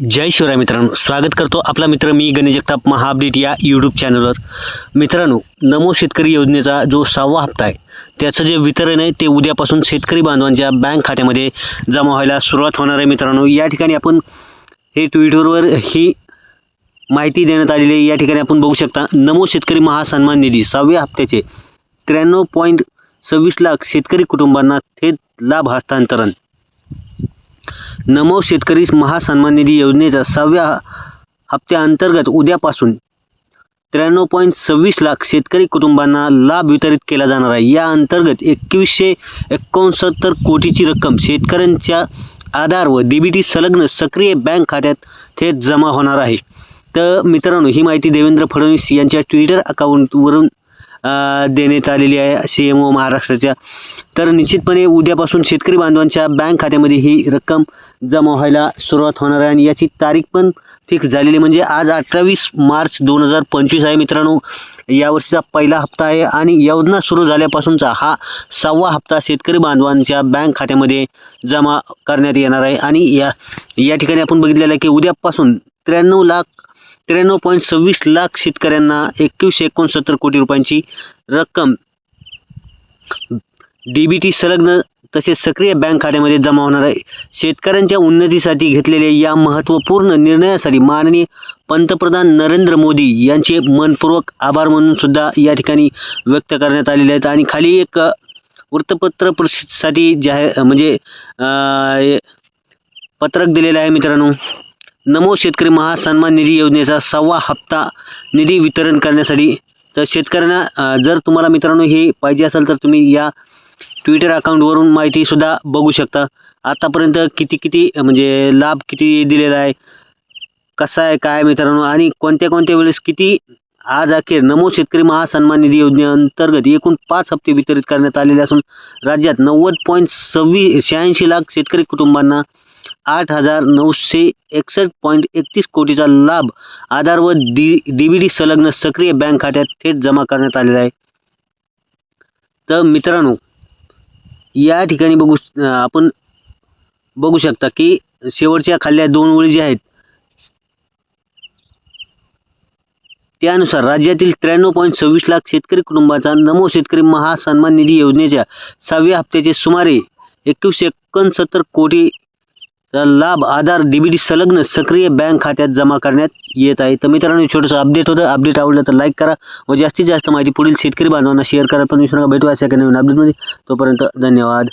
जय शिवराय मित्रांनो स्वागत करतो आपला मित्र मी गणेश जगताप महा अपडेट या यूट्यूब चॅनलवर मित्रांनो नमो शेतकरी योजनेचा जो सहावा हप्ता आहे त्याचं जे वितरण आहे ते उद्यापासून शेतकरी बांधवांच्या बँक खात्यामध्ये जमा व्हायला सुरुवात होणार आहे मित्रांनो. या ठिकाणी आपण हे ट्विटरवर ही माहिती देण्यात आलेली आहे. या ठिकाणी आपण बघू शकता नमो शेतकरी महासन्मान निधी सहाव्या हप्त्याचे त्र्याण्णव पॉईंट सव्वीस लाख शेतकरी कुटुंबांना थेट लाभ हस्तांतरण. नमो शेतकरी महासन्मान निधी योजनेच्या सहाव्या हप्त्याअंतर्गत उद्यापासून त्र्याण्णव पॉईंट सव्वीस लाख शेतकरी कुटुंबांना लाभ वितरित केला जाणार आहे. या अंतर्गत एकवीसशे एकोणसत्तर कोटीची रक्कम शेतकऱ्यांच्या आधार व डी बी टी संलग्न सक्रिय बँक खात्यात थेट जमा होणार आहे. तर मित्रांनो ही माहिती देवेंद्र फडणवीस यांच्या ट्विटर अकाउंटवरून देण्यात आलेली आहे. सी एम ओ महाराष्ट्राच्या. तर निश्चितपणे उद्यापासून शेतकरी बांधवांच्या बँक खात्यामध्ये ही रक्कम जमा व्हायला सुरुवात होणार आहे आणि याची तारीख पण फिक्स झालेली आहे. म्हणजे आज अठ्ठावीस मार्च दोन हजार पंचवीस आहे मित्रांनो. यावर्षीचा पहिला हप्ता आहे आणि योजना सुरू झाल्यापासूनचा हा सहावा हप्ता शेतकरी बांधवांच्या बँक खात्यामध्ये जमा करण्यात येणार आहे. आणि या या ठिकाणी आपण बघितलेलं आहे की उद्यापासून त्र्याण्णव लाख त्र्याण्णव पॉईंट सव्वीस लाख शेतकऱ्यांना एकवीसशे एकोणसत्तर कोटी रुपयांची रक्कम. डी बी टी संलग्न तसेच सक्रिय बँक खात्यामध्ये जमा होणार आहे. शेतकऱ्यांच्या उन्नतीसाठी घेतलेल्या या महत्त्वपूर्ण निर्णयासाठी माननीय पंतप्रधान नरेंद्र मोदी यांचे मनपूर्वक आभार म्हणून सुद्धा या ठिकाणी व्यक्त करण्यात आलेले आहेत. आणि खाली एक वृत्तपत्र परिषदेसाठी जाहीर म्हणजे पत्रक दिलेलं आहे मित्रांनो. नमो शेतकरी महासन्मान निधी योजनेचा सहावा हप्ता निधी वितरण करण्यासाठी. तर शेतकऱ्यांना जर तुम्हाला मित्रांनो हे पाहिजे असेल तर तुम्ही या ट्विटर अकाउंटवरून माहितीसुद्धा बघू शकता. आतापर्यंत किती किती म्हणजे लाभ किती दिलेला आहे कसा आहे काय मित्रांनो आणि कोणत्या कोणत्या वेळेस किती आज अखेर नमो शेतकरी महासन्मान निधी योजनेअंतर्गत एकूण पाच हप्ते वितरित करण्यात आलेले असून राज्यात नव्वद पॉईंट सव्वीस शहाऐंशी लाख शेतकरी कुटुंबांना आठ हजार नऊशे एकसष्ट पॉईंट एकतीस कोटीचा लाभ. आधार व डी डी बी डी संलग्न सक्रिय बँक खात्यात थेट जमा करण्यात आलेला आहे. तर मित्रांनो या ठिकाणी बघू आपण बघू शकता की शेवटच्या खाल्ल्या दोन ओळी ज्या आहेत त्यानुसार राज्यातील त्र्याण्णव पॉईंट सव्वीस लाख शेतकरी कुटुंबाचा नमो शेतकरी महासन्मान निधी योजनेच्या सहाव्या हप्त्याचे सुमारे एकवीसशे एकोणसत्तर कोटी लाभ आधार डीबीटी संलग्न सक्रिय बँक खात्यात जमा करण्यात येत आहे. तर मित्रांनो छोटंसं अपडेट होतं. अपडेट आवडलं तर लाईक करा व जास्तीत जास्त माहिती पुढील शेतकरी बांधवांना शेअर करा. पण विसरू नका भेटू अशा नवीन अपडेटमध्ये तोपर्यंत धन्यवाद.